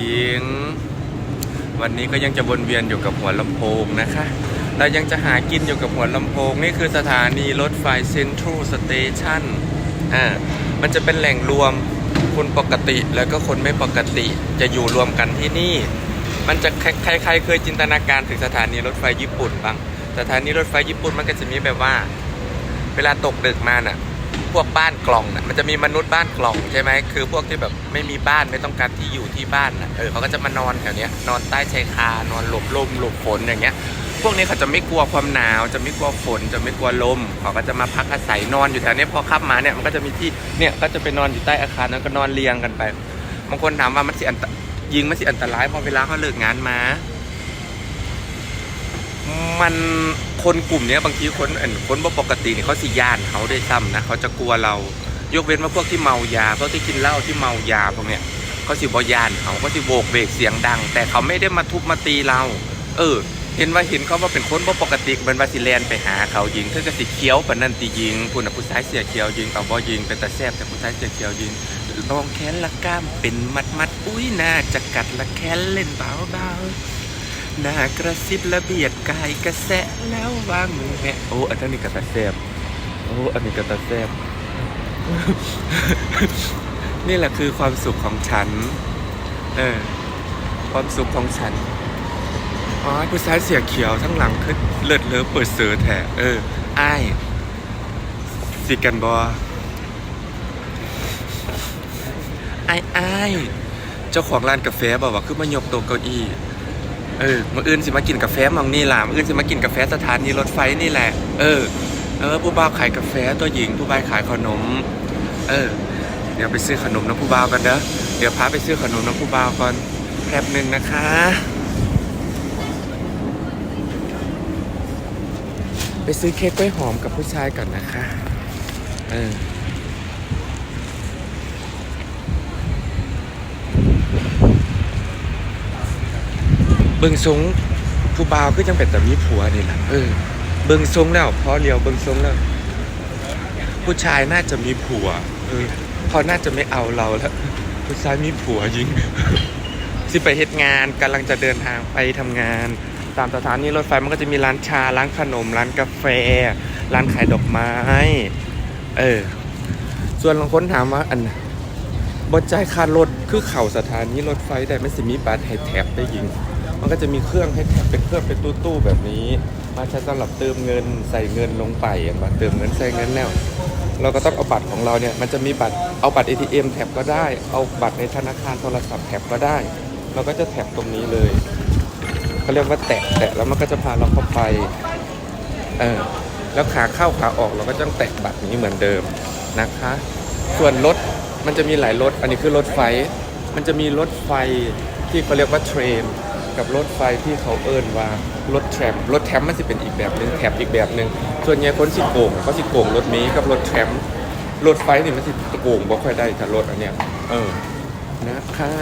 ญิงวันนี้ก็ยังจะวนเวียนอยู่กับหัวลำโพงนะคะเรายังจะหากินอยู่กับหัวลำโพง นี่คือสถานีรถไฟเซ็นทรัลสเตชันอ่ามันจะเป็นแหล่งรวมคนปกติแล้วก็คนไม่ปกติจะอยู่รวมกันที่นี่ มันจะใครใครใครเคยจินตนาการถึงสถานีรถไฟญี่ปุ่นบ้างสถานีรถไฟญี่ปุ่นมันก็จะมีแบบว่า เวลาตกดึกมาน่ะ พวกบ้านกล่องนะมันจะมีมนุษย์บ้านกล่องใช่ไหมคือพวกที่แบบไม่มีบ้านไม่ต้องการที่อยู่ที่บ้านนะเออเขาก็จะมานอนแถวเนี้ยนอนใต้ชายคานอนหลบลมหลบฝนอย่างเงี้ย พวกนี้เขาจะไม่กลัวความหนาว จะไม่กลัวฝนจะไม่กลัวลมเขาก็จะมาพักอาศัยนอนอยู่แถวเนี้ยพอขับมาเนี่ยมันก็จะมีที่เนี่ยก็จะไปนอนอยู่ใต้อาคารแล้วก็นอนเรียงกันไปบางคนถามว่ามันสิอันยิงมันสิอันตรายพอเวลาเขาเลิกงานมา มันคนกลุ่มนี้บางทีคนอันคนบ่ปกติเนี่ยเขาสิยานเขาได้วยซ้ำนะเขาจะกลัวเรายกเว้นว่าพวกที่เมายาพวกที่กินเหล้าที่เมายาพวกเนี้ยเขาสิบ่ย่านเขาก็สิโบกเบรกเสียงดัง แต่เขาไม่ได้มาทุบมาตีเรา เออ เห็นว่าเห็นเขาว่าเป็นคนบ่ปกติมันวาสิแลนไปหาเขายิงเธอก็สิเคี้ยวปนนันติยิงผู้น่ะผู้ชายเสียเคี้ยวยิงเอาบ่ยิงเป็นตาแซบแต่ผู้ชายเสียเคี้ยวยิงลองแค้นละกล้ามเป็นมัดมัดอุ้ยน่าจะกัดละแค้นเล่นเบาเบา หน้ากระซิบระเบียดกายกระแสะแล้ววางมือแม่โอ้อันนี้กระตาแซบโอ้อันนี้กระตาแซบ นี่แหละคือความสุขของฉัน เออ ความสุขของฉันอ๋อผู้ชายเสียเขียวทั้งหลังคือเลิศเลอเปิดเสือแถเอออ้ายสิกันบอไอ้ไอ้เจ้าของร้านกาแฟบอกว่าคือมายกโต๊ะเก้าอี้ เออมื่ออื่นสิมากินกาแฟมองนี่ล่ะมื่ออื่นสิมากินกาแฟสถานีรถไฟนี่แหละ เออ เออ ผู้บ่าวขายกาแฟตัวหญิง ผู้บ่าวขายขนม เออ เดี๋ยวไปซื้อขนมน้ำผู้บ่าวกันเด้อ เดี๋ยวพาไปซื้อขนมน้ำผู้บ่าวก่อนแป๊บหนึ่งนะคะไปซื้อเค้กกล้วยหอมกับผู้ชายก่อนนะคะ เออ เบิ่งทรงผู้บ่าวก็ยังเป็นแต่มีผัวนี่แหละเออ เบิ่งทรงแล้วพอเลียวเบิ่งทรงแล้ว ผู้ชายน่าจะมีผัว เออเขาน่าจะไม่เอาเราแล้วผู้ชายมีผัวยิงสิไปเฮ็ดงานกำลังจะเดินทางไปทำงาน ตามสถานีรถไฟมันก็จะมีร้านชาร้านขนม ร้านกาแฟ ร้านขายดอกไม้ เออ ส่วนบางคนถามว่าอันบนใจายค่ารถคือเข่าสถานีรถไฟได้ไม่สิมีบัตรให้แท็บได้ยิง มันก็จะมีเครื่องให้แท็บเป็นเครื่องเป็นตู้ๆแบบนี้ มาใช้สำหรับเติมเงินใส่เงินลงไปอย่างบัตรเติมเงินใส่เงินแล้วเราก็ต้องเอาบัตรของเราเนี่ยมันจะมีบัตรเอาบัตร ATM แท็บก็ได้ เอาบัตรในธนาคารโทรศัพท์แท็บก็ได้ เราก็จะแท็บตรงนี้เลยเขาเรียกว่าแตะแตะแล้วมันก็จะพาเราเข้าไปเออแล้วขาเข้าขาออกเราก็ต้องแตะบัตรนี้เหมือนเดิมนะคะ ส่วนรถมันจะมีหลายรถ อันนี้คือรถไฟ มันจะมีรถไฟที่เขาเรียกว่าเทรน กับรถไฟที่เขาเอิ้นว่ารถแทรมรถแทรมมันจะเป็นอีกแบบหนึ่งแถบอีกแบบหนึ่งส่วนใหญ่คนสิโกงเขาสิโกงรถนี้กับรถแทรมรถไฟนี่มันสิโกงบ่ค่อยได้ถ้ารถอันเนี้ยเออนะคะ